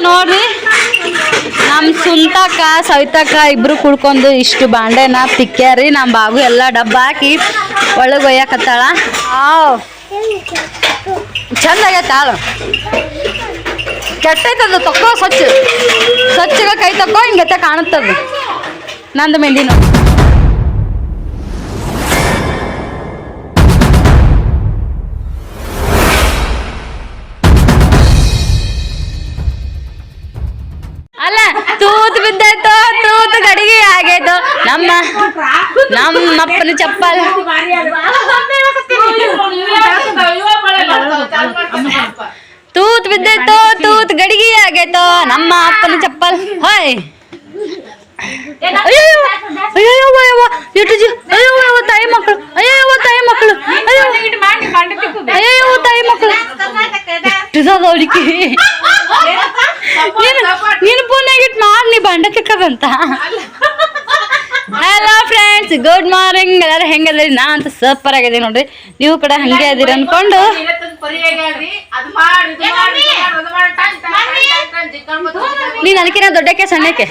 ನೋಡ್ರಿ. ನಮ್ ಸುಂತಕ್ಕ, ಸವಿತಕ್ಕ ಇಬ್ರು ಕುಡ್ಕೊಂಡು ಇಷ್ಟು ಬಾಂಡೆನ ತಿಕ್ಕ್ಯಾರಿ ನಮ್ಮ ಬಾಬು ಎಲ್ಲ ಡಬ್ಬ ಹಾಕಿ ಒಳಗ್ ಒಯ್ಯಕತ್ತಾಳ. ಚಂದ ಆಗೈತೆ ಕೆಟ್ಟೈತದು, ತಕ್ಕೋ ಸ್ವಚ್ಛ. ಸ್ವಚ್ಛಗ ಕೈ ತಕ್ಕೋ ಹಿಂಗತ್ತೆ ಕಾಣುತ್ತದ. ನಂದು ಮೆಂದಿ ನೋಡಿ. ಅಲ್ಲ ತೂತ್ ಬಿದ್ದಾಯ್ತು ತೂತ್ ಗಡಿಗೆ ಆಗೈತು ನಮ್ಮ ನಮ್ಮಪ್ಪನ ಚಪ್ಪಲ್. ತೂತ್ ಬಿದ್ದಾಯ್ತು ತೂತ್ ಗಡಿಗೆ ಆಗೈತು ನಮ್ಮ ಅಪ್ಪನ ಚಪ್ಪಲ್. ಹೋಯ್. ಅಯ್ಯೋ ಅಯ್ಯೋ ಅಯ್ಯೋ ಇಟ್ಟು ಜಿ ಅಯ್ಯೋ ಅಯ್ಯೋ ತಾಯಿ ಮಕ್ಕಳು ಅಯ್ಯೋ ತಾಯಿ ಮಕ್ಕಳು ಅಯ್ಯೋ ಅಯ್ಯೋ ತಾಯಿ ಮಕ್ಕಳು. ಇಟ್ಟದ ಅವಳಿಗೆ ನೀನು ನೀನು ಫೋನಾಗ ಇಟ್ಟು ಮಾಡಿ ನೀ ಬಂಡ ತಿಕ್ಕದಂತ ಹಲೋ ಫ್ರೆಂಡ್ಸ್ ಗುಡ್ ಮಾರ್ನಿಂಗ್ ಎಲ್ಲರೂ ಹೆಂಗದ್ರಿ ನಾ ಅಂತ ಸೂಪರ್ ಆಗಿದೆ ನೋಡ್ರಿ. ನೀವು ಕೂಡ ಹಂಗೆ ಅದೀರಿ ಅನ್ಕೊಂಡು. ನೀನ್ ಅನ್ಕಿನ ದೊಡ್ಡಕ್ಕೆ ಸಣ್ಣಕ್ಕೆ?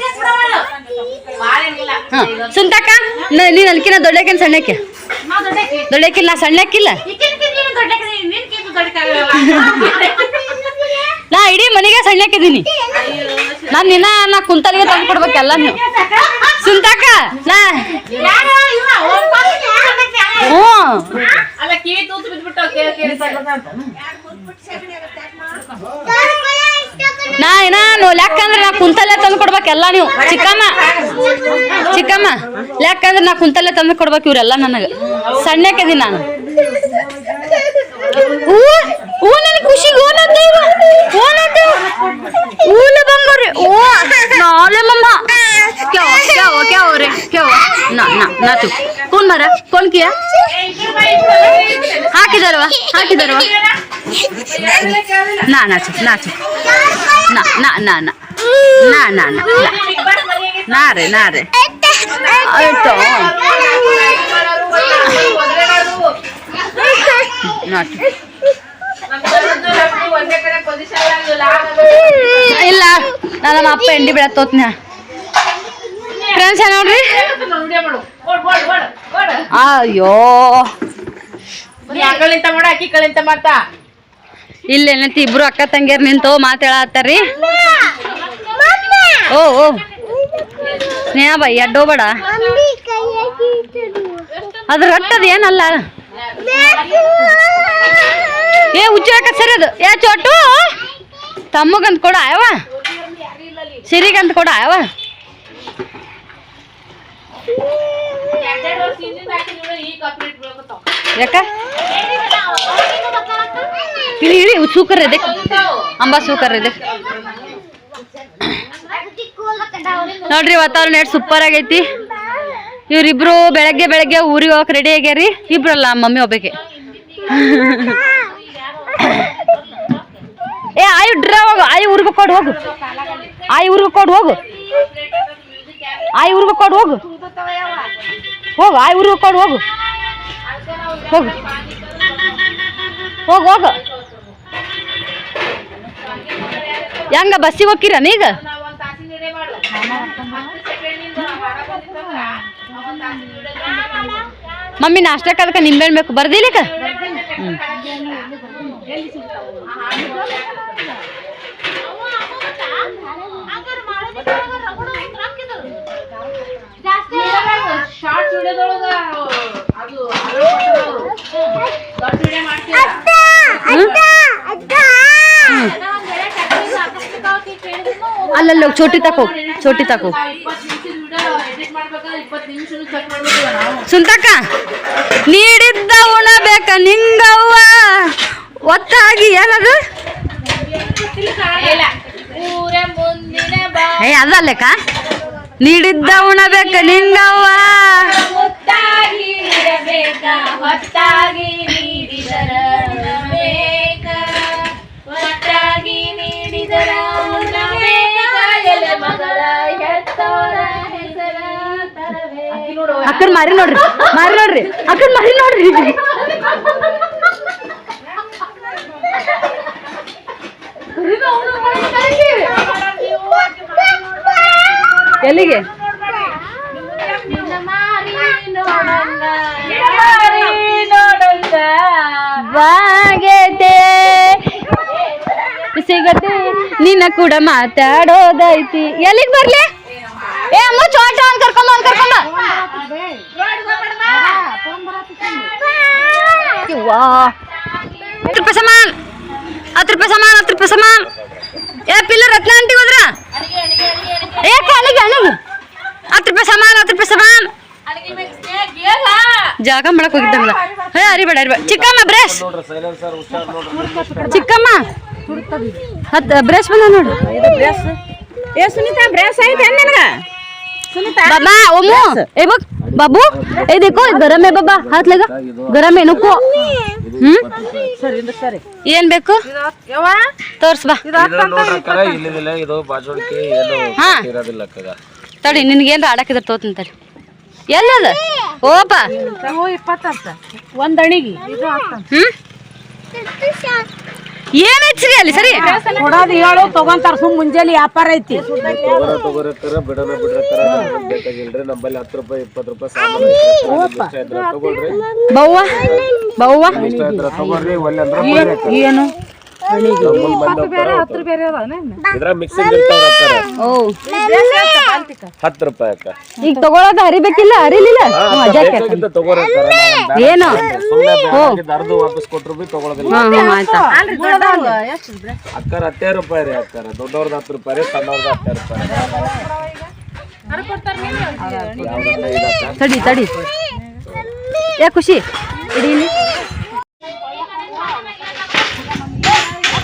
ಹಾ. ಸುಂತಕ್ಕ ನ- ನೀನ್ ಅನ್ಕಿನ ದೊಡ್ಡಕ್ಕೆ ಸಣ್ಣಕ್ಕೆ? ದೊಡ್ಡಕ್ಕಿಲ್ಲ ನಾ ಸಣ್ಣಕ್ಕಿಲ್ಲ ನಾ ಇಡೀ ಮನೆಗೆ ಸಣ್ಣಕ್ಕಿದ್ದೀನಿ. ನಾನು ನಿನ್ನ, ನಾ ಕುಂತಲಿಗೆ ತಂದು ಕೊಡ್ಬೇಕೆಲ್ಲ ನೀವು ಸುಂತಕ್ಕ ನಾ ಹ್ಞೂ. ನಾ ಏನ ಲೆಕ್ಕ ಅಂದ್ರೆ ನಾ ಕುಂತಲ್ಲೇ ತಂದು ಕೊಡ್ಬೇಕೆಲ್ಲ ನೀವು. ಚಿಕ್ಕಮ್ಮ ಚಿಕ್ಕಮ್ಮ, ಲೆಕ್ಕ ಅಂದ್ರೆ ನಾ ಕುಂತಲ್ಲೇ ತಂದು ಕೊಡ್ಬೇಕು ಇವ್ರೆಲ್ಲ ನನಗೆ. ಸಣ್ಣಕ್ಕಿದ್ದೀನಿ ನಾನು ಹೂ ಹೂ ನನ್ನ ಖುಷಿಗೆ ಓನತ್ತೆ ಓನತ್ತೆ ಹೂನ ಬಂಗಾರಿ ಓ ನಾಳೆ ಮಮ್ಮ ಕ್ಯೋ ಕ್ಯೋ ಕ್ಯೋ ರೇ ಕ್ಯೋ ನಾ ನಾ ನಾ ತು ಕೋನ್ ಮರ ಕೋನ್ ಕಿಯಾ ಹಾಕಿದಾರವ ಹಾಕಿದಾರವ ನಾ ನಾಚು ನಾಚು ನಾ ನಾ ನಾ ನಾ ನಾ ನಾ ನಾ ನಾ ರೇ ನಾ ರೇ ಆಯ್ತು ನಾಚು ಒಂದೇ ಕಡೆ ಪೊಸಿಷನ್ ಇಲ್ಲ ನಾನು ನಮ್ಮ ಅಪ್ಪ ಎಂಡಿ ಬೆಳೆ ತೋತ್ನ ಫ್ರೆಂಡ್ಸ್ ನೋಡ್ರಿ ಇಲ್ಲ ನಾನು ನಮ್ಮ ಅಪ್ಪ ಎಂಡಿ ಬಿಡತ್ತೋತ್ನ ಫ್ರೆಂಡ್ಸ್ ನೋಡ್ರಿ? ಅಯ್ಯೋ. ಇಲ್ಲೇನಂತ ಇಬ್ರು ಅಕ್ಕ ತಂಗಿಯರ್ ನಿಂತು ಮಾತಾಡತ್ತಾರ್ರಿ ಓ ಓ. ಸ್ನೇಹ ಬೈ ಅಡ್ಡೋ ಬೇಡ. ಅದ್ರ ಒಟ್ಟದ ಏನಲ್ಲ ಏ ಉಜ್ಜಾಕ ಸರಿ ಅದು. ಏ, ಚೋಟು. ತಮ್ಮಗಂತ ಕೊಡ ಆಯವ ಸಿರಿಗಂತ ಕೊಡ ಯಾಕ? ಇಳಿ ಇಳಿ ಸೂಕರ್ ಇದೆ ಅಂಬ ಸೂಕರ್ ಇದೆ ನೋಡ್ರಿ, ವಾತಾವರಣ ಎಷ್ಟು ಸೂಪರ್ ಆಗೈತಿ. ಇವ್ರಿಬ್ರು ಬೆಳಗ್ಗೆ ಬೆಳಗ್ಗೆ ಊರಿಗೆ ಹೋಗಕ್ ರೆಡಿ ಆಗ್ಯಾರಿ. ಇಬ್ರಲ್ಲ, ಮಮ್ಮಿ ಒಬ್ಬಕ್ಕೆ ಏ, ಆಯು, ಡ್ರ ಹೋಗು. ಆಯು ಉರ್ಬೇಕು ಕೊಡು ಹೋಗು. ಆಯು ಉರ್ಬೇಕು ಕೊಡು ಹೋಗು. ಆಯು ಉರ್ಬೇಕು ಕೊಡು ಹೋಗು. ಹೋಗು, ಆಯು ಉರ್ಬೇಕು ಕೊಡು ಹೋಗು. ಹೋಗು. ಹೋಗು ಹೋಗು. ಹೆಂಗ, ಬಸ್ಸಿಗೆ ಹೋಗಿರನ ಈಗ ಮಮ್ಮಿ ನಾಷ್ಟಕ್ಕೆ ಅದಕ್ಕೆ ನಿಂಬೆಣ್ಬೇಕು ಬರ್ದಿಲ್ಲಕ್ಕ ಹ್ಞೂ ಎಲ್ಲಿ ಸಿಗ್ತಾವು? ಶಾರ್ಟ್ ವಿಡಿಯೋದೊಳಗ ಅದು ಅಲ್ಲಲ್ಲ ಚೋಟಿ ತಕೋ ಚೋಟಿ ತಕೋ. ಸುಂತಕ್ಕ ನೀಡಿದ್ದ ಉಣಬೇಕ ನಿಂಗವ್ವ. ಒತ್ತಾಗಿ ಏನದು? ಏ ಅದಲ್ಲಕ್ಕ ನೀಡಿದ್ದವಣಬೇಕ ನಿಂಗವ್ವ. ಅಕ್ಕನ್ ಮಾರಿ ನೋಡ್ರಿ. ಮಾರಿ ನೋಡ್ರಿ. ಅಕ್ಕನ್ ಮಾರಿ ನೋಡ್ರಿ. ಎಲ್ಲಿಗೆ? ಬಾಗೆತೆ. ಸಿಗತ್ತೆ ನಿನ್ನ ಕೂಡ ಮಾತಾಡೋದೈತಿ. ಎಲ್ಲಿಗೆ ಬರ್ಲಿ? ಏ ಅಮ್ಮ ಚೋಟ ಅಂತ ಕರ್ಕೊಂಬ ಅಂತ ಕರ್ಕೊಂಬ ವಾ ಸಮಾನ್. ಹತ್ತು ರೂಪಾಯಿ ಸಮಾನ ಹತ್ತು ರೂಪಾಯಿ ಸಮಾನ. ಏ ಪಿಲ್ಲ ರತ್ನ ಅಂಟಿ ಹೋದ್ರ? ಏ ಅಲ್ಲಿಗೆ ಅಲ್ಲಿಗೆ. ಹತ್ತು ರೂಪಾಯಿ ಸಮಾನ ಹತ್ತು ರೂಪಾಯಿ ಸಮಾನ. ಜಾಗ ಮಾಡಕ್ ಹೋಗಿದ್ದಂಗ ಹೇ ಅರಿಬೇಡ ಅರಿಬೇಡ ಚಿಕ್ಕಮ್ಮ ಬ್ರೇಸ್ ಚಿಕ್ಕಮ್ಮ. ಹತ್ತು ಬ್ರಷ್ ಬಂದ ನೋಡು. ಏ ಸುನೀತಾ ಬ್ರೇಸ್ ಐತೆ ನಿನಗ? ಸುನೀತಾ? ಬಾಬಾ ಒಮ್ಮು. ಏ बाबू ए देखो गरम है बाबा हात लगा गरम है नको ಹ್ಮ್ ಸರಿ ಇದು ಸರಿ ಏನ್ ಬೇಕು ಯವ್ವ ತೋರ್ಸ್ ಬಾ ಇದು ನೋಡ್ರಕ್ಕಾರ ಇಲ್ಲಿದಿಲ್ಲ ಇದು ಬಾಜುಳಿಕೆ ಏನು ಹಾ. ಇರೋದಿಲ್ಲ ಅಕ್ಕಗ ತಡಿ ನಿನ್ಗೇನ್ರ ಆಡಕ್ಕಿದ್ರ ತೋತೀನಿ ತಡಿ ಎಲ್ಲದ ಓಪ ತಗೋ ಇಪ್ಪತ್ತಂತ ಒಂದ್ ಅಣಿಗೆ ಇದು ಆಗ್ತಂತ ಹ್ಮ್ ಏನ್ ಹೆಚ್ಚಿಗೆ ಅಲ್ಲಿ? ಸರಿ. ಕೊಡೋದು ಹೇಳು ತಗೊಂತಾರ ಸುಮ್ ಮುಂಜಾನೆ ವ್ಯಾಪಾರ ಐತಿ. ತಗೋರ ತಗೋರಕ್ಕಾರ ಬಿಡೋಣ ಬಿಡ್ರಕ್ಕಾರ ನಮ್ಗ್ ಬೇಕಾಗಿಲ್ರಿ ನಮ್ಮಲ್ಲಿ ಹತ್ತು ರೂಪಾಯಿ ಇಪ್ಪತ್ತು ರೂಪಾಯಿ ಸಾಮಾನು ಐತ್ರಿ. ಇಷ್ಟ ಇದ್ರ ತಗೊಳ್ರಿ. ಬವ್ವ ಬವ್ವ. ಇಷ್ಟ ಇದ್ರ ತಗೋರಿ ಒಲ್ಲೆ ಅಂದ್ರ ಏನು? ಹತ್ತು ರೂಪಾಯಿ ಅಕ್ಕ. ಈಗ ತಗೊಳೋದ ಹರಿಬೇಕಿಲ್ಲ ಹರಿಲಿಲ್ಲ ಏನು? ಅರ್ಧ ವಾಪಸ್ ಕೊಟ್ರು ಬಿ ತಗೊಳೋದಿಲ್ಲ. ಹ್ಮ್ ಹ್ಮ್ ಆಯ್ತಾ? ಅಕ್ಕಾರ ಹತ್ತೇ ರೂಪಾಯಿ ರೀ ಅಕ್ಕಾರ ದೊಡ್ಡವ್ರದ್ದು ಹತ್ತು ರೂಪಾಯಿ ರೀ ಸಣ್ಣವ್ರದ್ದು ಹತ್ತೇ ರೂಪಾಯಿ ಯಾವ್ದಕ್ಕ ತಡಿ ತಡಿ. ಯಾ ಖುಷಿ. ಇಡಿ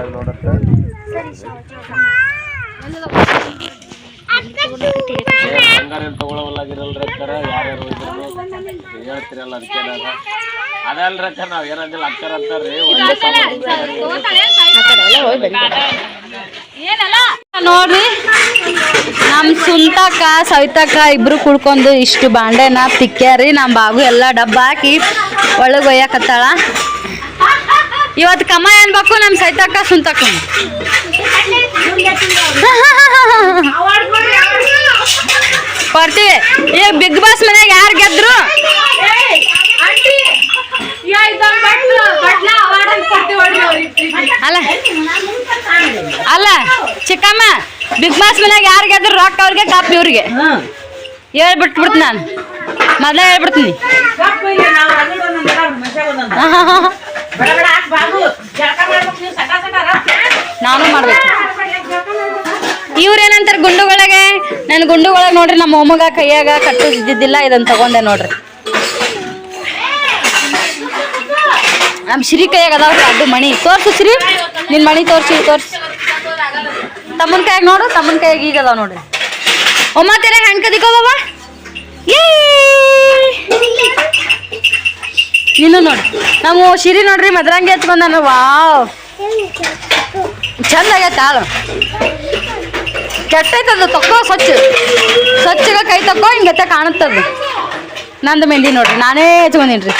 ಇದ್ರಾಗ ನೋಡುತ್ತೆ ಹಂಗಾರೇನ್ ತಗೊಳವಲ್ಲಾಗಿರಲ್ರಿ ಅಕ್ಕಾರ ಯಾರ್ಯಾರು ಹೋಗಿದ್ರು ಹೇಳ್ತಿರಲ್ಲ ಅದಕ್ಕೆ ನಾನು. ಅದಲ್ರಿ ಅಕ್ಕ ನಾವ್ ಏನಂದಿಲ್ಲ ಅಕ್ಕರ್ ಅಂತಾರ್ರಿ. ಒಳ್ಳೆ ನೋಡ್ರಿ ನಮ್ ಸುಂತಕ್ಕ ಸವಿತಕ್ಕ ಇಬ್ರು ಕುಡ್ಕೊಂಡು ಇಷ್ಟು ಬಾಂಡೆನ ತಿಕ್ಕ್ಯಾರಿ ನಮ್ ಬಾಗು ಎಲ್ಲ ಡಬ್ಬ ಹಾಕಿ ಒಳಗೆ ಒಯ್ಯಾಕತ್ತಾಳ. ಇವತ್ತು ಕಮ್ಮ ಅನ್ಬೇಕು ನಮ್ ಸೈತಕ್ಕ ಸುಂತಕ್ಕ. ಕೊಡ್ತೀವಿ ಈಗ ಬಿಗ್ ಬಾಸ್ ಮನ್ಯಾಗ ಯಾರು ಗೆದ್ರು? ಅಲ್ಲ. ಅಲ್ಲ ಚಿಕ್ಕಮ್ಮ ಬಿಗ್ ಬಾಸ್ ಮನ್ಯಾಗ ಯಾರು ಗೆದ್ರು ರೊಕ್ಕ ಅವ್ರಿಗೆ ಕಾಪಿ ಇವ್ರಿಗೆ. ಹೇಳ್ಬಿಟ್ಬಿಡ್ತು ನಾನು. ಮೊದಲೇ ಹೇಳ್ಬಿಡ್ತೀನಿ. ನಾನು ಮಾಡ್ಬೇಕು. ಇವ್ರೇನಂತಾರೆ ಗುಂಡುಗಳಿಗೆ? ನಾನು ಗುಂಡುಗಳಿಗೆ ನೋಡ್ರಿ ನಮ್ಮ ಮೊಮ್ಮಗ ಕೈಯಾಗ ಕಟ್ಟು ಇದ್ದಿದ್ದಿಲ್ಲ ಇದನ್ನ ತಗೊಂಡೆ ನೋಡ್ರಿ. ನಮ್ಮ ಶ್ರೀ ಕೈಯಾಗ ಅದಾವ್ರಿ ಅದು ಮಣಿ. ತೋರ್ಸು ಶ್ರೀ ನಿನ್ ಮಣಿ ತೋರ್ಸಿ ತೋರ್ಸಿ. ತಮ್ಮನ ಕೈಯಾಗ ನೋಡು, ತಮ್ಮನ ಕೈಯಾಗ ಈಗ ಅದಾವ ನೋಡ್ರಿ. ಒಮ್ಮ ತೆರೆ ಹೆಣ್ ಕದಿಕೋ ಬಾಬಾ ಏ ನೀನು ನೋಡಿ. ನಾವು ಶಿರಿ ನೋಡ್ರಿ, ಮದ್ರಂಗಿ ಹಚ್ಕೊಂಡ ವಾವ್. ಚಂದ ಆಗೈತೆ ಹಾಳು ಕೆಟ್ಟೈತದು ತಕ್ಕೋ ಸ್ವಚ್ಛ. ಸ್ವಚ್ಛಗ ಕೈ ತಕ್ಕೋ ಹಿಂಗತ್ತೆ ಕಾಣುತ್ತದು ನಂದು ಮೆಹಂದಿ ನೋಡ್ರಿ, ನಾನೇ ಹಚ್ಕೊಂಡೀನಿ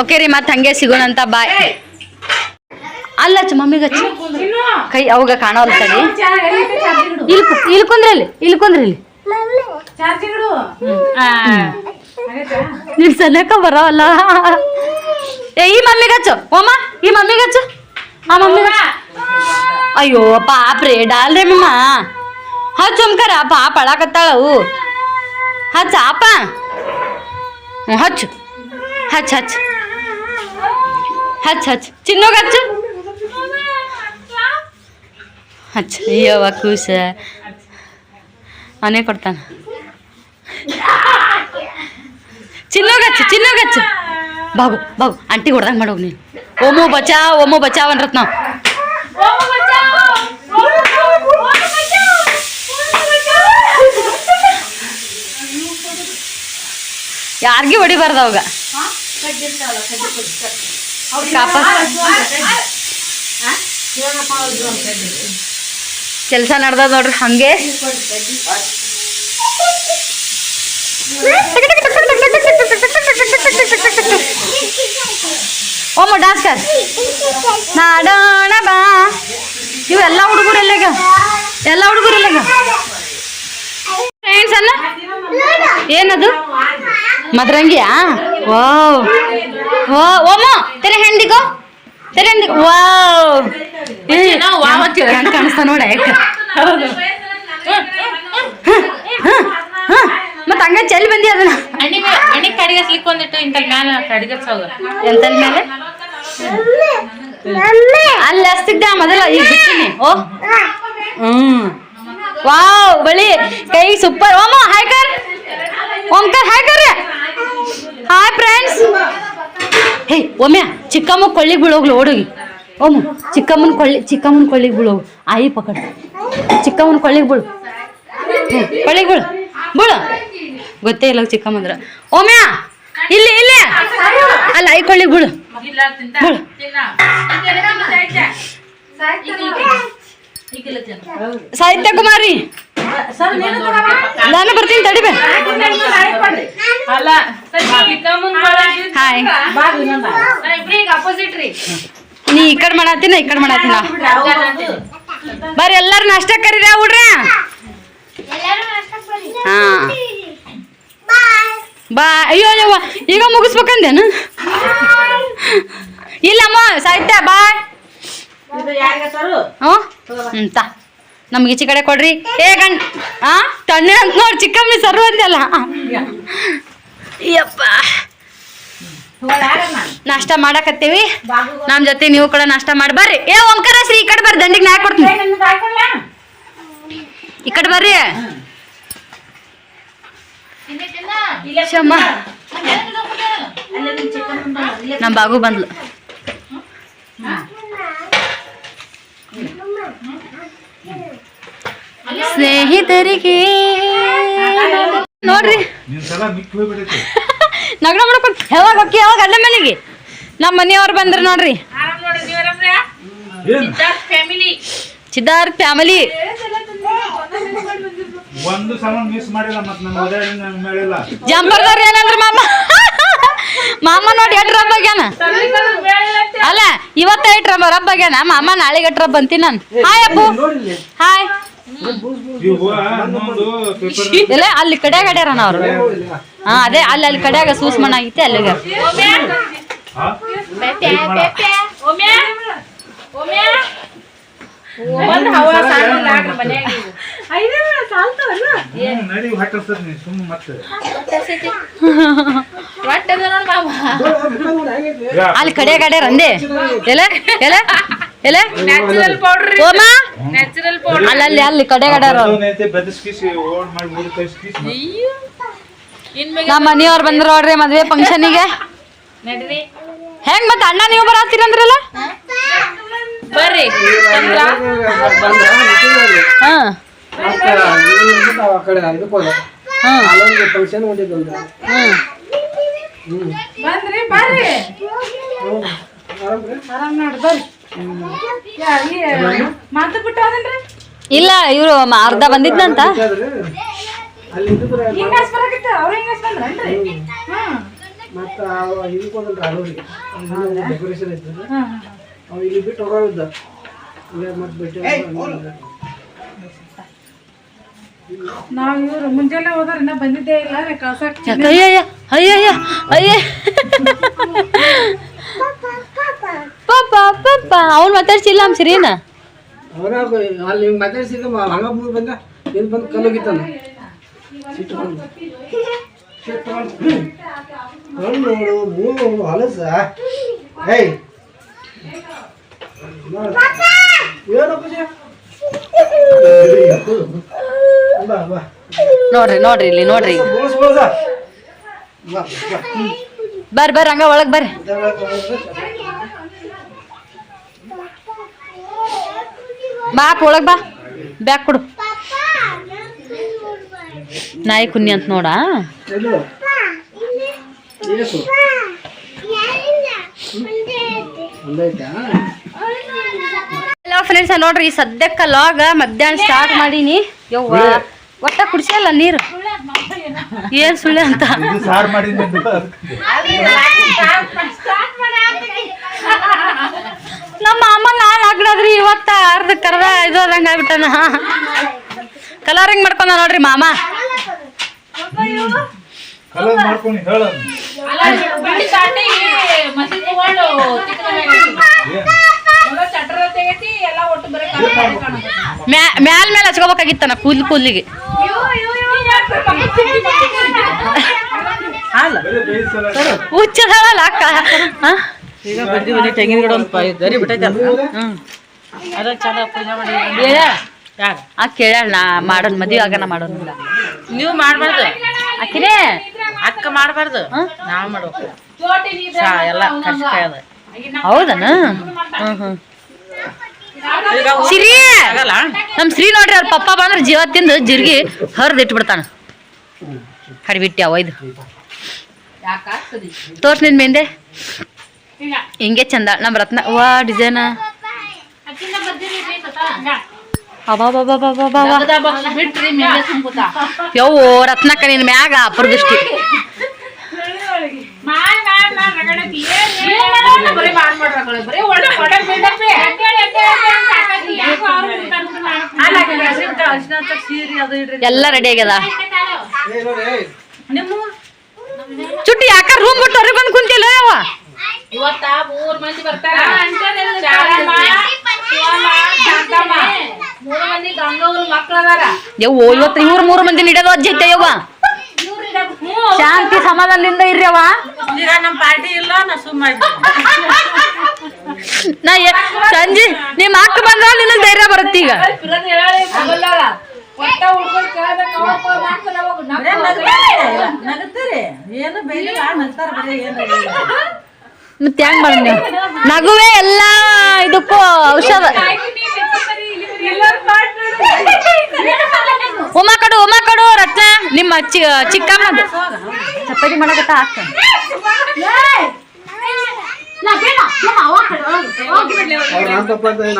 ಓಕೆ ರೀ, ಮತ್ತೆ ಹಂಗೆ ಸಿಗೋಣಂತ ಬಾಯ್ ಅಲ್ಲ ಅಚ್ಚ ಮಮ್ಮಿಗೆ ಹಚ್ಚು ಕೈ ಅವಾಗ ಕಾಣೋಲ್ಲ ತಡಿ. ಇಲ್ಲಿ ಇಲ್ಲಿ ಕುಂದ್ರಲ್ಲಿ ಇಲ್ಲಿ ಕುಂದ್ರಲ್ಲಿ ನೀನ್ ಸನ್ಯಕ ಬರವಲ್ಲ. ಏ, ಈ ಮಮ್ಮಿಗೆ ಹಚ್ಚು ಓಮ, ಈ ಮಮ್ಮಿಗೆ ಹಚ್ಚು ಆ ಮಮ್ಮಿಗೆ ಅಯ್ಯೋ ಪಾಪ ಡಾಲ್ ರೀ ಮಮ್ಮ. ಹಚ್ಚು ಅಮ್ಕರ ಪಾಪ ಅಳಕತ್ತಾಳವು. ಹಚ್ಚ ಅಪ್ಪ ಹಚ್ಚು. ಹಚ್ಚ ಹಚ್ಚ. ಹಚ್ಚ ಹಚ್ಚ. ಚಿನ್ನೋಗ ಹಚ್ಚು. ಹಚ್ ಅಯ್ಯವ್ವ ಕೂಸ ಅವನೇ ಕೊಡ್ತಾನ ಚಿನ್ನೋಗಚ್ಚು ಚಿನ್ನೋಗಚ್ಚು ಬಾಬು ಬಾಬು ಆಂಟಿ ಹೊಡ್ದಂಗೆ ಮಾಡೋಗಿ ನೀನು ಓಮೋ ಬಚಾವ್ ಓಮೋ ಬಚಾವ್ ಅನ್ರತ್ ನಾವು ಯಾರಿಗೂ ಹೊಡಿಬಾರ್ದು ಅವಾಗ ಕಾಪ ಕೆಲಸ ನಡ್ದ ನೋಡ್ರಿ, ಹಂಗೆ. ಓಮ ಡಾನ್ಸ್ ಕರ್ ನಾಡೋಣ ಬಾ. ಇವು ಎಲ್ಲ ಹುಡುಗರು ಎಲ್ಲಗ? ಎಲ್ಲ ಹುಡುಗರು ಎಲ್ಲಾಗ? ಫ್ರೆಂಡ್ಸ್ ಅಲ್ಲ? ಏನದು? ಮದ್ರಂಗಿಯಾ? ಓ ಓ ಓಮ ತೆರೆ ಹೆಂಡಿಗೋ. ತೆರೆ ಹೆಂಡಿಗೋ ವಾವ್ ಅಂತ ಕಾಣಿಸ್ತಾ ನೋಡ ಯಾಕೆ? ಮತ್ತೆ ಹಂಗ ಚೆಲ್ಲಿ ಬಂದಿ ಅದನ್ನ? ಅಣ್ಣಿಗೆ ಕಡಿಗೆ ಕಡಿಗಸ್ಲಿಕ್ಕೆ ಒಂದಿಟ್ಟು ಇಂತ ಕಡಿಗೆ ಕಡಿಗಸೋದು ಎಂತಲ್ ಮೇಲೆ ಅಲ್ಲಿ ಹಸ್ತಿದ್ದ ಮೊದಲ ಈಗ ಬಿಟ್ಟಿನಿ ಓ. ಹ್ಮ್. ವಾವ್ ಬಳಿ. ಕೈ ಸೂಪರ್ ಓಮ ಹಾಯ್ ಕರ್. ಓಂಕರ್ ಹಾಯ್ ಕರ್ ಹಾಯ್ ಫ್ರೆಂಡ್ಸ್ ಹೇ ಒಮ್ಮೆ ಚಿಕ್ಕಮ್ಮ ಕೊಳ್ಳಿಗೆ ಬೀಳೋಗ್ಲು ಓಡೋಗಿ. ಓಮ್ ಚಿಕ್ಕಮ್ಮನ ಕೊಳ್ಳಿ ಚಿಕ್ಕಮ್ಮನ ಕೊಳ್ಳಿಗೆ ಬೀಳೋಗು ಆಯಿ ಪಕಡ. ಚಿಕ್ಕಮ್ಮನ ಕೊಳ್ಳಿಗೆ ಬೀಳು. ಹ್ಞೂ ಕೊಳ್ಳಿಗೆ ಬೀಳು. ಬೀಳು. ಗೊತ್ತೇ ಇಲ್ಲ ಚಿಕ್ಕಮ್ಮಂದ್ರ. ಓಮ್ಯಾ ಇಲ್ಲಿ ಇಲ್ಲಿ. ಅಲ್ಲ ಆಯಿ ಕೊಳ್ಳಿಗೆ ಬೀಳು. ಬೀಳು. ಸಾಹಿತ್ಯ ಕುಮಾರಿ. ನಾನು ಬರ್ತೀನಿ ತಡಿಬೇ ಅಲ್ಲ ಹಾಯ್. ನೀ ಈ ಕಡೆ ಮಾಡತ್ತೀನ ಈ ಕಡೆ ಮಾಡತ್ತೀನ? ಬರ್ರಿ ಎಲ್ಲಾರು ನಾಷ್ಟ ಕರೀರಿ ಹುಡ್ರ? ಹಾ. ಬಾ ಅಯ್ಯೋ ಅಯ್ಯವ್ವ ಈಗ ಮುಗಿಸ್ಬೇಕಂದೇನು? ಇಲ್ಲಮ್ಮ ಸಾಹಿತ್ಯ ಬಾಯ್. ಹ್ಞೂ ಹ್ಞೂ ತಾ. ನಮ್ಗೆ ಈಚೆ ಕಡೆ ಕೊಡ್ರಿ. ಏ ಗಂಡ, ಆ? ತಣ್ಣೆ ಅಂತ ನೋಡಿ, ಚಿಕ್ಕಮ್ಮಿ ಸರ್ವ ಅಂದಲ್ಲ ನಾಷ್ಟ ಮಾಡಕತ್ತೀವಿ. ನಮ್ಮ ಜೊತೆ ನೀವು ಕೂಡ ನಾಷ್ಟ ಮಾಡಿ ಬರ್ರಿ. ಏ, ಓಂಕಾರ ಶ್ರೀ, ಈ ಕಡೆ ಬರ್ರಿ, ದಂಡಿಗೆ ನಾ ಕೊಡ್ತೀನಿ. ಈ ಕಡೆ ಬರ್ರಿ. ನಮ್ ನಮ್ಮ ಬಾಗು ಬಂದ್ಲು. ಸ್ನೇಹಿತರಿಗೆ. ನೋಡ್ರಿ. ನಗಡ ಮಾಡ್ಕೊಂಡು ಯಾವಾಗ ಅಲ್ಲೇ ಯಾವಾಗ ಅಲ್ಲ ಮನೆಗೆ? ನಮ್ಮ ಮನೆಯವ್ರು ಬಂದ್ರಿ ನೋಡ್ರಿ. ಸಿದ್ಧಾರ್ಥ ಫ್ಯಾಮಿಲಿ. ಒಂದು ಸಲ ಮಿಸ್ ಮಾಡಿಲ್ಲ ಮತ್ ನನ್ನ ಮದುವೆ ಮೇಳಿಲ್ಲ ಜಂಪರ್ದವ್ರು ಏನಂದ್ರ ಮಾಮ? ಮಾಮ ನೋಡಿ ಎಟ್ ರಬ್ಬ ಆಗ್ಯಾನ? ಅಲ್ಲ ಇವತ್ತ ಎಟ್ ಹಬ್ಬ ರಬ್ಬ ಆಗ್ಯಾನ? ಮಾಮ ನಾಳೆಗೆ ಎಟ್ ರಬ್ಬ ಅಂತೀನಿ ನಾನು. ಹಾಯ್ ಅಪ್ಪು. ಹಾಯ್ ಇಲ್ಲ ಅಲ್ಲಿ ಕಡೆ ಅವರು ಅವ್ರು. ಹಾ ಅದೇ ಅಲ್ಲಿ ಅಲ್ಲಿ ಕಡೆಯಾಗ ಸೂಸ್ಮನ್ ಐತೆ ಅಲ್ಲಿಗೆ. ಅಲ್ಲಿ ಕಡೆ ಗಡ್ಯಾರ ಅಂದೆ. ಎಲ್ಲ ಎಲೆ? ಎಲೆ? ನ್ಯಾಚುರಲ್ ಪೌಡರ್ ಓಮ? ನ್ಯಾಚುರಲ್ ಪೌಡರ್ ಅಲ್ಲಲ್ಲಿ ಅಲ್ಲಿ ನಮ್ಮ ಮನೆಯವ್ರು ಬಂದ್ರ ನೋಡ್ರಿ ಮದ್ವೆ ಫಂಕ್ಷನಿಗೆ ನಡ್ರಿ. ಹೆಂಗ್ ಮತ್ತೆ ಅಣ್ಣ ನೀವು ಬರ್ರಿ. ಅಲ್ಲೊಂದು ಫಂಕ್ಷನ್ ಹೊಂದಿದ್ದಂತ ಹ್ಮ್. ಇಲ್ಲ ಇವ್ರು ಅರ್ಧ ಬಂದಿದ್ನಂತ. ನಾವ್ ಇವ್ರು ಮುಂಜಾನೆ ಹೋದ್ರೆ ಇನ್ನ ಬಂದಿದ್ದೇ ಇಲ್ಲ ಅಯ್ಯ ಕಳ್ಸಕ್ ಅಯ್ಯಯ್ಯ ಅಯ್ಯಯ್ಯ ಅಯ್ಯ ಪಾಪ ಪಾಪ ಅವ್ನು ಮಾತಾಡ್ಸಿಲ್ಲ ನಮ್ ಸಿರಿನ ಅಲ್ಲಿ ಮಾತಾಡ್ಸಿದ ಹಂಗ ಮುಂದೆ ಬಂದ ಇಲ್ಲಿ ಬಂದು ಕಲಗಿತ್ತಾನ ಸಿಟ್ಟು ಮೂರು ಹಲಸ. ಏಯ್. ನೋಡ್ರಿ ನೋಡ್ರಿ ಇಲ್ಲಿ ನೋಡ್ರಿ. ಬರ್ ಬಾ ಬಾ ಬರ್ರಿ ಬರ್ರಿ, ಹಂಗ ಒಳಗ್ ಬರ್ರಿ. ಬಾ, ಅಪ್ಪ, ಒಳಗ್ ಬಾ. ಬ್ಯಾಕ್ ಕೊಡು. ನಾಯಿ ಕುನ್ನಿ ಅಂತ ನೋಡ. ಹಲೋ ಫ್ರೆಂಡ್ಸ್ ನೋಡ್ರಿ ಸದ್ಯಕ್ಕ ಲಾಗ ಮಧ್ಯಾಹ್ನ ಸ್ಟಾರ್ಟ್ ಮಾಡೀನಿ. ಯವ್ವ. ಒಟ್ಟ ಕುಡಿಸಲ್ಲ ನೀರು. ಏನ್ ಸುಳ್ಳೆ ಅಂತ? ಇದು ಸಾರು ಮಾಡಿದ್ನಿ ಅಂತ ನಮ್ಮ ಅಮ್ಮ ನಾಳೆ ಆಗ್ಲಾದ್ರಿ ಇವತ್ತ ಅರ್ಧ ಕರ್ದ ಇದು ಅದಂಗ ಆಗ್ಬಿಟ್ಟನ. ಕಲರಿಂಗ್ ಮಾಡ್ಕೊಂಡ ನೋಡ್ರಿ ಮಾಮ. ಮ್ಯಾಲ್ ಮೇಲೆ ಹಚ್ಕೋಬೇಕಾಗಿತ್ತನ ಕೂದ್ಲು ಕೂದ್ಲಿಗೆ. ಹುಚ್ಚದಳಲ್ಲ ಅಕ್ಕ. ಹಾ? ಈಗ ಬಡ್ಡಿ ಬಡ್ಡಿ ತೆಂಗಿನ ಗಿಡ ಒಂದು ಗರಿ ಬಿಟ್ಟೈತಲ್ಲ? ಹ್ಮ್. ಅದ ಚಂದ ಪೂಜೆ ಮಾಡಿ ಯಾರು? ಆ ಕೇಳ್ಯಾಳ ನಾ ಮಾಡೋನ್ ಮದ್ವೆ ಆಗನ ಮಾಡೋನಿಲ್ಲ ನೀವು ಮಾಡ್ಬಾರ್ದು. ಆಕಿನೇ? ಅಕ್ಕ ಮಾಡಬಾರ್ದು. ನಾವ್ ಮಾಡ್ಬೇಕು. ಎಲ್ಲ ಅದ. ಹೌದನ? ಹ್ಮ್ ಹ್ಮ್ ನಮ್ ಶ್ರೀ ನೋಡ್ರಿ ಅವ್ರ ಪಪ್ಪ ಬಂದ್ರ ಜೀವ ತಿಂದು ಜಿರ್ಗಿ ಹರ್ದ್ ಇಟ್ಬಿಡ್ತಾನ. ಕಡಿಬಿಟ್ಟಿ ಅವ ಇದು ಯಾಕಾಗ್ತದೆ ತೋರ್ಸ್ ನಿನ್ ಮೆಂದೆ ಹಿಂಗೆ ಚಂದ. ನಮ್ಮ ರತ್ನ ವಾ ಡಿಸೈನ. ಯವ್ವೋ ರತ್ನಕ್ಕ ನಿನ್ ಮ್ಯಾಗ ಅಪರದೃಷ್ಟಿ. ಮಾಡ್ ಎಲ್ಲ ರೆಡಿ ಆಗ್ಯದ ಏ ನೋಡಿ ಏಯ್ ಚುಟ್ಟಿ ಯಾಕ ರೂಮ್ ಬಿಟ್ಟು ಹೊರಗೆ ಬಂದು ಕುಂತಿಲ್ಲ ಯಾವ ಇವತ್ತ ಮೂರ್ ಮಂದಿ ಬರ್ತಾರ. ಮೂರು ಮಂದಿ ಗಂಗವ್ರ ಮಕ್ಳು ಅದಾರ ಯವ್ವೋ ಇವತ್ತು ಇವ್ರು ಮೂರು ಮಂದಿ ನಿಡೋದು ಅಜ್ಜಿ ಐತೆ ಯವ್ವ ಶಾಂತಿ ಸಮಾಧಾನದಿಂದ ಇರ್ಯವ ಈಗ ನಮ್ಮ ಪಾರ್ಟಿ ಇಲ್ಲ ನಾ ಸುಮ್ಮ ನಾ ಸಂಜೆ ನಿಮ್ಮ ಅಕ್ಕ ಬಂದ್ರ ನಿನ್ನ ಧೈರ್ಯ ಬರುತ್ತೆ ಈಗ ಮತ್ತೆ ಹೆಂಗ್ ಮಾಡ ನಗುವೆ ಎಲ್ಲ ಇದಕ್ಕೂ ಔಷಧ ಕಡು ಉಮಾ ಕಡು ರತ್ನ. ನಿಮ್ಮ ಚಿ ಚಿಕ್ಕಮ್ಮದು. ಚಪಾತಿ ಮಾಡಕತ್ತ ಹಾಕ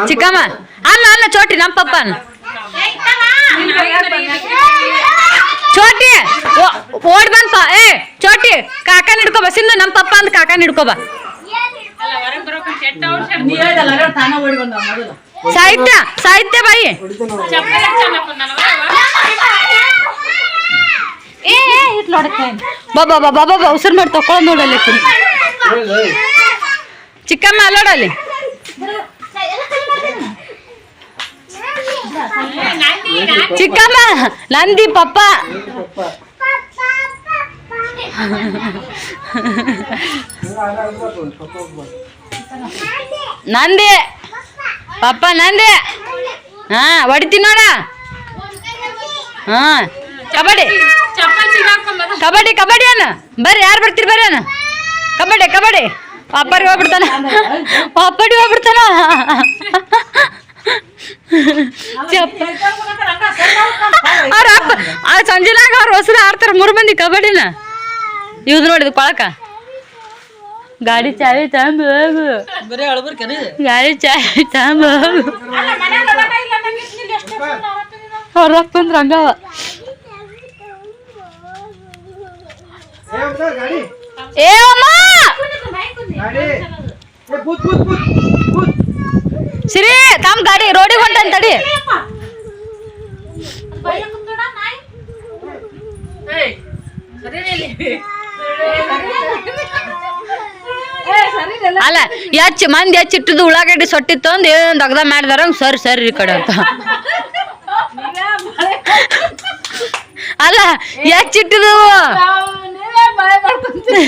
ಚಿಕ್ಕಮ್ಮ ಅನ್ನ ಅನ್ನ ಚೋಟಿ ನಮ್ಮ ಪಪ್ಪನ. ಚೋಟಿ ಓ- ಓಡ್ ಬಂತ ಏ ಚೋಟಿ ಕಾಕನ ಹಿಡ್ಕೊಬ ಸಿಂಧು ನಮ್ಮ ಪಪ್ಪ ಅಂದ್ ಕಾಕ ಹಿಡ್ಕೊಬ ಸಾಹಿತ್ಯ ಸಾಹಿತ್ಯ ಬಾಯಿ. ಏ ಏ ಇಟ್ ನೋಡಕ್ಕೆ ಬಾಬಾ ಬಾಬಾ ಬಾಬಾ ಉಸಿರು ಮಾಡಿ ತಕೊಳ್ಳೋದು ನೋಡಲ್ಲಿ. ಚಿಕ್ಕಮ್ಮ ಅಲ್ಲೋಡಲ್ಲಿ ಚಿಕ್ಕಮ್ಮ ನಂದಿ ಪಪ್ಪ. ನಂದಿ. ಪಪ್ಪ, ನಂದಿ. ಹಾ ಹೊಡಿತೀನಿ ನೋಡ ಹಾ, ಕಬಡ್ಡಿ. ಕಬಡ್ಡಿ ಕಬಡ್ಡಿ ಅನ್ನ. ಬರ್ರಿ, ಯಾರು ಬರ್ತೀರಿ ಬರ್ರಿ ಅನ್ನ. ಕಬಡ್ಡಿ ಕಬಡ್ಡಿ. ಅಪ್ಪರಿ ಹೋಗ್ಬಿಡ್ತಾನ. ಅಪ್ಪಡಿ ಹೋಗ್ಬಿಡ್ತಾನ. ಅವ್ರ ಅಪ್ಪ ಸಂಜೆನಾಗ ಅವ್ರ ಹೊಸದ ಆಡ್ತಾರ ಮೂರು ಮಂದಿ ಕಬಡ್ಡಿನ. ಇವ್ದು ನೋಡಿದ್ ಕೊಳಕ ಗಾಡಿ ಚಾವಿ ಬರೀ ಕೆರೆ ಗಾಡಿ ಚಾವಿ ಹೋಗು. ಅವ್ರ ಅಪ್ಪಂದ್ರ ಹಂಗವ ಏ ಏ ಏ ಸಿರಿ ತಮ್ಮ ಗಾಡಿ ರೋಡಿಗೆ ಹೊಂಟನ್ ತಡಿ. ನಾ ಅಲ್ಲ ಹೆಚ್ಚು ಮಂದಿ ಹೆಚ್ಚಿಟ್ಟದು ಉಳ್ಳಾಗಡ್ಡಿ ಸೊಟ್ಟಿ ತಂದು ಏನ್ ದಗ್ದ ಮಾಡಿದಾರ ಸರಿ ಸರಿ ಈ ಕಡೆ ಅಂತ. ಅಲ್ಲ ಮಾಡ್ಕೊಂತೀರಿ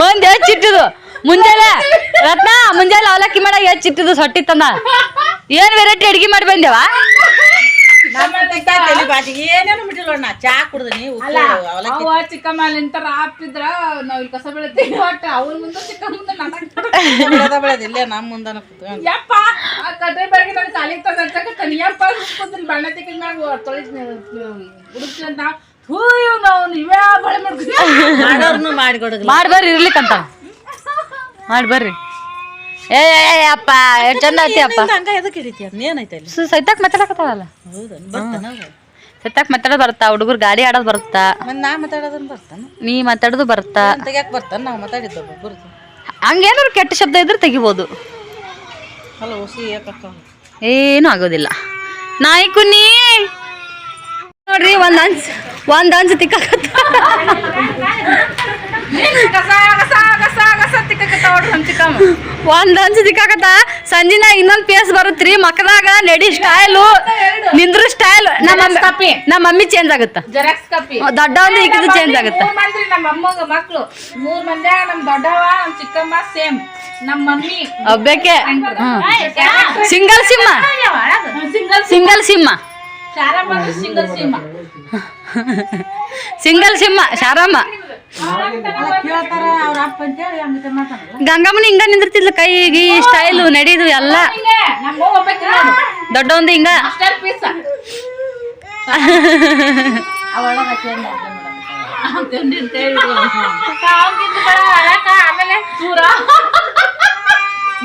ಮಂದಿ ಹೆಚ್ಚಿಟ್ಟದು ಮುಂಜಾನೆ ರತ್ನ ಮುಂಜಾನೆ ಅವಲಕ್ಕಿ ಮಾಡ ಹೆಚ್ಚಿಟ್ಟದು ಸೊಟ್ಟಿ ತಂದ. ಏನು ವೆರೈಟಿ ಅಡ್ಗೆ ಮಾಡಿ ಬಂದೇವ? ಏನೇನು ಬಿಟ್ಟಿಲ್ಲ ನಾ ಚಾ ಕುಡ್ದನಿ ಅಲ್ಲ ಅವ ಚಿಕ್ಕಮ್ಮ ನಿಂತಾರ ಹಾಕ್ತಿದ್ರ ನಾವ್ ಇಲ್ಲಿ ಕಸ ಬೆಳಿತೀವಿ ಒಟ್ಟ ಅವ್ರ ಮುಂದೆ ಚಿಕ್ಕ ಮುಂದೆ ನಾಟಕ ಬೆಳೆದ ಇಲ್ಲೇ ನಮ್ಮ ಮುಂದನ ಕುತ್ಕೊಂಡು. ಯಪ್ಪ ಆ ಕಟ್ರೆ ನಾನು ಸಾಲಿಗೆ ಕುಂತೀನಿ ಬಣ್ಣ ತೆಗಿದ ಮ್ಯಾಗ ತೊಳಿಸ್ ಹುಡುಕ್ತಿ ಅಂತ. ಹೂ ಇವ್ ನಾವು ನೀವೇ ಬಳೆ ಮಾಡ್ತೀವಿ ಮಾಡೋರ್ನು ಮಾಡಿಕೊಡಲ್ಲ ಮಾಡಿ ಬರ್ರಿ ಇರ್ಲಿಕ್ಕಂತ. ಮಾಡಿ ಬರ್ರಿ ಏ ಅಪ್ಪ ಎಷ್ಟ್ ಚಂದ ಐತಿ ಅಪ್ಪ. ಹಂಗ ಎದಕ್ಕೆ ಹಿಡಿತೀಯ ಏನೈತೆ ಅಲ್ಲಿ? ಸು- ಸೈತಾಕ್ ಮಾತಾಡಕತ್ತಾವಲ್ಲ ಹೌದಾ ಬರ್ತಾನ ಸೈತಾಕ್ ಮಾತಾಡೋದು ಬರ್ತಾ ಹುಡುಗರು ಗಾಡಿ ಆಡೋದು ಬರ್ತಾ ಮತ್ತೆ ನಾ ಮಾತಾಡೋದನ್ನ ಬರ್ತಾನ? ನೀ ಮಾತಾಡೋದು ಬರುತ್ತಾ? ತೆಗ್ಯಾಕ ಬರ್ತಾನ? ನಾವು ಮಾತಾಡಿದ್ದ ಗುರುತು ಹಂಗೇನಾದ್ರು ಕೆಟ್ಟ ಶಬ್ದ ಇದ್ರೆ ತೆಗಿಬೋದು. ಅಲ್ಲ ಹೊಸಿ ಯಾಕಕ್ಕ ಏನು ಆಗೋದಿಲ್ಲ. ನಾಯಿ ಕುನ್ನಿ! ನೋಡ್ರಿ ಒಂದ್ ಅಂಚ್ ಒಂದ್ ಅಂಚ್ ತಿಕ್ಕಾಕತ್ತ. ಚಿಕ್ಕಮ್ಮ. ಒಂದ್ ಅಂಚ್ ತಿಕ್ಕಾಕತ್ತ. ಸಂಜಿನ ಇನ್ನೊಂದ್ ಪೇಸ್ ಮಕ್ಕದಾಗ ನಡಿ ಸ್ಟೈಲು ನಿಂದ್ರು ಸ್ಟೈಲ್ ನಮ್ಮ ನಮ್ಮ ಮಮ್ಮಿ ಚೇಂಜ್ ಆಗುತ್ತ. ಜೆರಾಕ್ಸ್ ಕಾಪಿ ದೊಡ್ಡ ಒಂದು ಈಗಿದು ಚೇಂಜ್ ಆಗುತ್ತ. ಮೂರ್ ಮಂದಿ ನಮ್ಮ ಅಮ್ಮಗ ಮಕ್ಳು. ಮೂರ್ ಮಂದಿ ನಮ್ ದೊಡ್ಡವ ನಮ್ ಚಿಕ್ಕಮ್ಮ ಸೇಮ್ ನಮ್ ಮಮ್ಮಿ. ಒಬ್ಬಕ್ಕೆ. ಸಿಂಗಲ್ ಸಿಂಹ ಸಿಂಗಲ್ ಸಿಂಗಲ್ ಸಿಂಹ ಶಾರಮ್ಮ ಸಿಂಗಲ್ ಸಿಂಹ ಸಿಂಗಲ್ ಸಿಂಹ ಶಾರಮ್ಮ? ಗಂಗಮ್ಮನ ಹಿಂಗ ನಿಂದಿರ್ತಿದ್ಲ ಕೈಗಿ ಸ್ಟೈಲು ನಡೀದು ಎಲ್ಲ. ಹಿಂಗೆ ನಮ್ಮ ಒಬ್ಬಕ್ಕೆ ದೊಡ್ಡ ಒಂದು ಹಿಂಗ. Master piece. ಆಮೇಲೆ ಚೂರ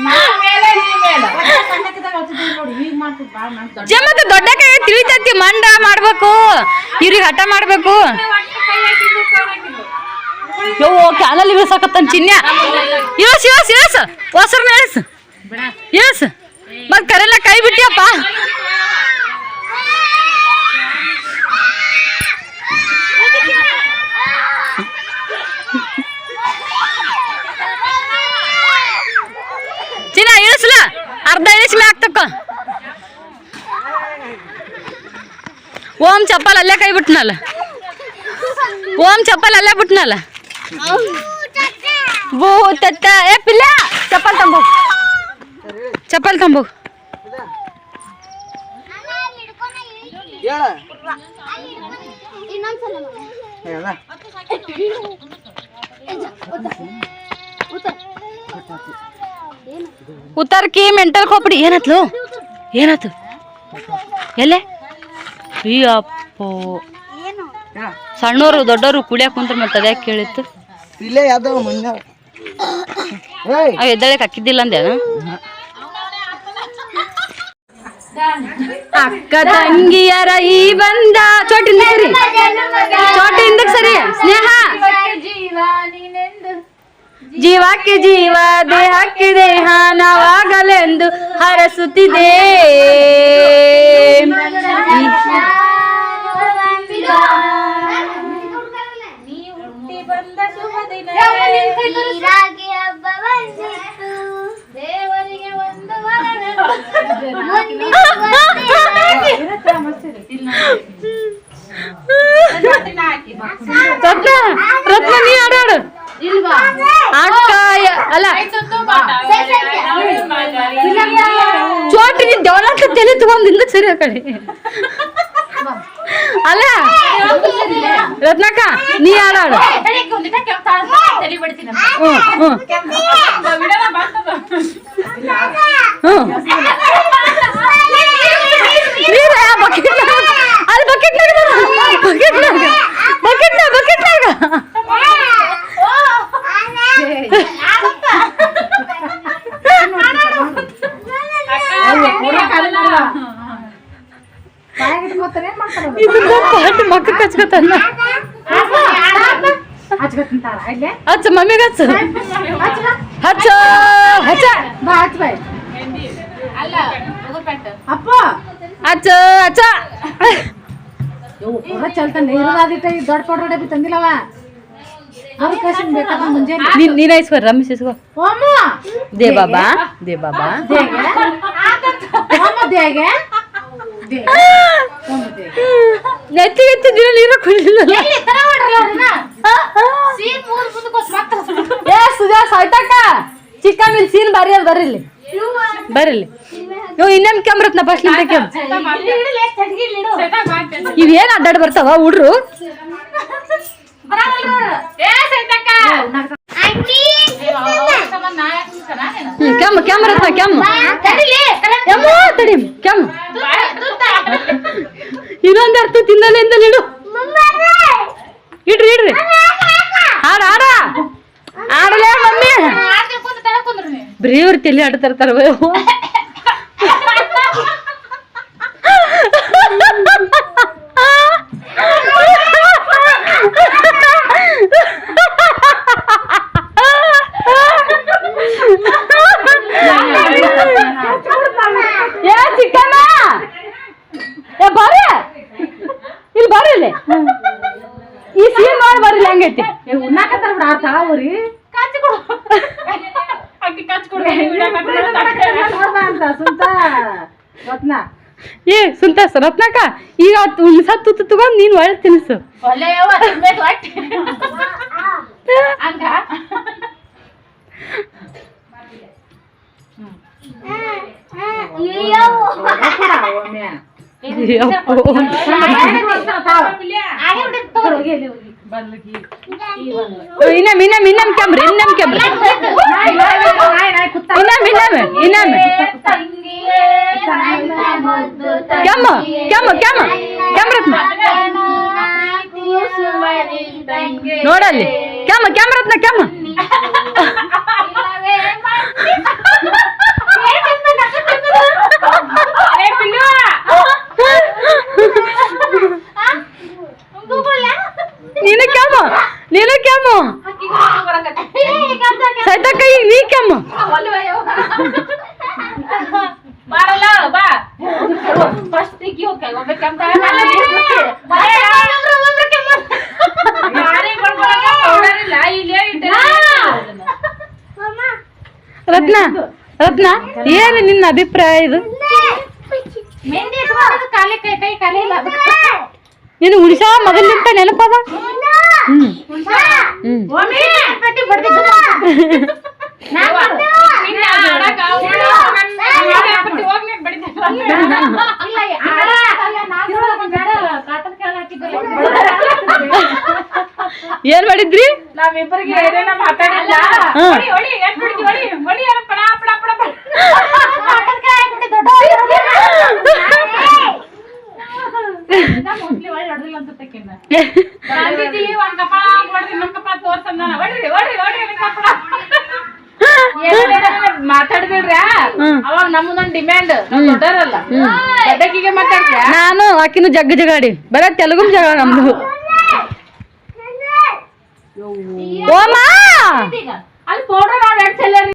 ನಾ ಮೇಲೆ ನೀ ಮೇಲೆ. ನೋಡಿ ಈಗ ಮಾಡ್ತಿದ್ ಭಾಳ ಮಾಡ್ತಾರೆ ಜ ಮತ್ತೆ ದೊಡ್ಡ ಕೈ ತಿಳಿತೈತಿ ಮಂಡ ಮಾಡ್ಬೇಕು ಇವ್ರಿಗೆ ಹಠ ಮಾಡ್ಬೇಕು. ಯೋ ಕ್ಯಾನಲ್ಲಿ ಇಳಿಸಕತ್ತನ್ ಚಿನ್ಯ ಇಳಿಸ್ ಇಳಿಸ್ ಇಳಿಸ್ ಹೊಸರ್ನ ಇಳಿಸ್ ಇಳಿಸ್ ಮತ್ ಕರೆಲ್ಲ ಕೈ ಬಿಟ್ಟಿಯಪ್ಪ ಚಿನ್ನ ಇಳಿಸ್ಲ ಅರ್ಧ ಇಳಿಸ್ ಮ್ಯಾಕ್ ತಕ್ಕ ಓಂ ಚಪ್ಪಲ್ ಅಲ್ಲೇ ಕೈ ಬಿಟ್ನಲ್ಲ ಓಂ ಚಪ್ಪಲ್ ಅಲ್ಲೇ ಬಿಟ್ನಲ್ಲ ಬೂ ತತ್ತ ಏ ಪಿಲ್ಲ ಚಪ್ಪಲ್ ತಂಬು ಚಪ್ಪಲ್ ತಂಬು ಉತ್ತರ್ಕಿ ಮೆಂಟಲ್ ಕೋಪಡಿ ಏನಾತ್ಲು ಏನಾತು ಎಲ್ಲೇ ಈ ಅಪ್ಪೋ ಸಣ್ಣವರು ದೊಡ್ಡವರು ಕುಡಿಯಕ್ ಕುಂತ್ರ ಮತ್ತೆ ಅದ್ಯಾಕೆ ಕೇಳಿತ್ತು. ಇಲ್ಲೇ ಯಾವ್ದವ ಅವ್ ಎದ್ದಳಕ್ ಹಾಕಿದ್ದಿಲ್ಲ ಅಂದೆ ಅಕ್ಕ ತಂಗಿಯರ ಈ ಬಂದ. ಚೋಟಿಂದ ಸರಿ. ಚೋಟಿಂದ ಸರಿ. ಸ್ನೇಹ. ಜೀವಕ್ಕೆ ಜೀವ ದೇಹಕ್ಕೆ ದೇಹ ನಾವಾಗಲೆಂದು ಹರಸುತ್ತಿದೆ. ನೀರಾಗಿ ಹಬ್ಬ ಬಂದಿತ್ತು ದೇವರಿಗೆ ಒಂದು ರತ್ನ ರತ್ನ ನೀ ಆಡಾಡು ಅಕ್ಕ ಅಲ್ಲ. ಚೋಟಿ ನೀನ್ ಡೆವಲಪ್ ತಲೆ ತಗೊಂಡ್ ಹಿಂದಕ್ ಸರಿ ಆ ಕಡೆ. ಅಲ್ಲ ರತ್ನಕ್ಕ ನೀ ಆಡಾಡು ಹ್ಮ್ ಹ್ಮ್ ಹ್ಮ್ ನೀರ ಬಕೆಟ್ ಅಲ್ಲಿ ಬಕೆಟ್ ಬಕೆಟ್ ಬಕೆಟ್ ಬಕೆಟ್ನಾಗ ಪಾಟ್ ಮಕ್ಕ ಹಚ್ಕೊತಾನ ಹಚ್ಚ ಮಮ್ಮಿಗೆ ಹಚ್ಚ ಹಚ್ಚ ಹಚ್ಚ ಅಲ್ಲ ಹಚ್ಚ ಹಚ್ಚ ಚಲ್ತಾನೆ ಇರೋದಾದಿತ್ತ ಈ ದೊಡ್ಡ ಪೌಡ್ರ್ ಡಬ್ಬಿ ತಂದಿಲ್ಲವ ಅದು ಕಸಿನ್ ಬೇಕಾದ್ರೆ ಮುಂಜಾನೆ ನೀನ್ ನೀನ್ ಇಸ್ಕೋ ರಮೇಶ್ ಇಸ್ಕೋ ಓಮು ದೇ ಬಾಬಾ ದೇ ಬಾಬಾ ದೇಗೆ ಓಮು ದೇಗೆ ಎತ್ತಿ ಎತ್ತಿ ದಿನ ನೀರು ಕುಡಿಲಿಲ್ಲ ಏ ಸುಜಾ ಸಾಯ್ತಕ್ಕ ಚಿಕ್ಕ ಮಿಲ್ ಸೀನ್ ಬಾರಿ ಅದ ಬರ್ರಿ ಇಲ್ಲಿ ಬರ್ರಿ ಇಲ್ಲಿ ಇವ್ ಇನ್ನೇನ್ ಕ್ಯಾಮ್ರತ್ನ ಫಸ್ಟ್ ನಿಂತ ಕ್ಯಾಮ್ ಅಡ್ಡಾಡ್ ಬರ್ತಾವ ಹುಡ್ರು? ಕೆಮ್ಮ ಕ್ಯಾಮ್ರತ್ನ ಕ್ಯಾಮ್ ಯಮ್ಮೋ ತಡಿ ಕ್ಯಾಮ್ ಇನ್ನೊಂದ್ ಅರ್ಥ ತಿನ್ನಲ್ಲ ಎಂದಲ್ಲ ಇಡು. ಇಡ್ರಿ ಇಡ್ರಿ. ಆಡ ಆಡ ಆಡಲೇ ಮಮ್ಮಿ. ಬರೀ ಅವ್ರ ತಲೆ ಆಡ್ತಾರ ಏ ರತ್ನಾಕ ಈಗ ಉಣ್ಸತ್ ತುತ್ತು ತಗೊಂಡ್ ನೀನ್ ಒಳ್ಳೆ ತಿನ್ಸು ಒಳ್ಳೆ ಯವ್ವ ತಿನ್ಬೇಕು ಒಟ್ಟಿ ಹಂಗ ಇನ್ನಮ್ ಇನ್ನಮ್ ಇನ್ನಮ್ ಕ್ಯಾಮ್ರಿ ಇನ್ನಮ್ ಕ್ಯಾಮ್ರಿ ಇನ್ನಮ್ ಇನ್ನಮ್ ಇನ್ನಮ್ ಕ್ಯಾಮ ಕ್ಯಾಮ ಕ್ಯಾಮ ಕ್ಯಾಮ್ರತ್ನ ನೋಡಲ್ಲಿ ಕ್ಯಾಮ ಕ್ಯಾಮ್ರತ್ನ ಕ್ಯಾಮ ನೀನು ಕ್ಯಾಮ ನೀನು ಕ್ಯಾಮ ಸೈತಕ್ಕ ಈಗ ನೀ ಕ್ಯಾಮ ಬಾರಲ್ಲ ಬಾ ಫಸ್ಟ್ ಇಕ್ಕಿ ಹೋಗ್ತಾ ಹೋಗ್ಬೇಕಂತ ಯಾರೇ ಬರ್ಕೊಳಕ ಪೌಡರಿಲ್ಲ ಇಲ್ಲೇ ಇಟ್ಟೆ ರತ್ನ ರತ್ನ ಏನು ನಿನ್ನ ಅಭಿಪ್ರಾಯ ಇದು? ಮೆಹಂದಿ ಇಟ್ಕೊಂಡು ಕಾಲಿ ಕೈ ಕೈ ಕಾಲಿ ಇಲ್ಲ. ಅದಕ್ಕೆ. ನೀನು ಉಳಿಸಾ ಮೊದಲಿಂದ ನೆನಪದ ಹ್ಮ್. ಹ್ಮ್. ಏನ್ ಮಾಡಿದ್ರಿ ನಾವಿಬ್ಬರಿಗೆ ಏನೇನ ಮಾತಾಡಿಲ್ಲ ಒಂದ್ ಹೊಡ್ರಿ ತೋರ್ಸಂದ ಹೊಡ್ರಿ ಹೊಡ್ರಿ ಕಪಾಳ ಮಾತಾಡ್ಬಿಡ್ರ ಹ್ಮ್. ಅವಾಗ ನಮ್ಮದೊಂದ್ ಡಿಮ್ಯಾಂಡ್ ದೊಡ್ಡರಲ್ಲ ಗಡ್ಡಕ್ಕಿಗೆ ಮಾತಾಡ್ತೀಯ ನಾನು ಆಕಿನ ಜಗ್ಗ ಜಗಾಡಿ ಬರ ತೆಲುಗು ಜಗಳ ನಮ್ದು ಓಮಾ ಅಲ್ಲಿ ಪೌಡರ್ ನಾವ್ ಎರಡ್ ಸಲ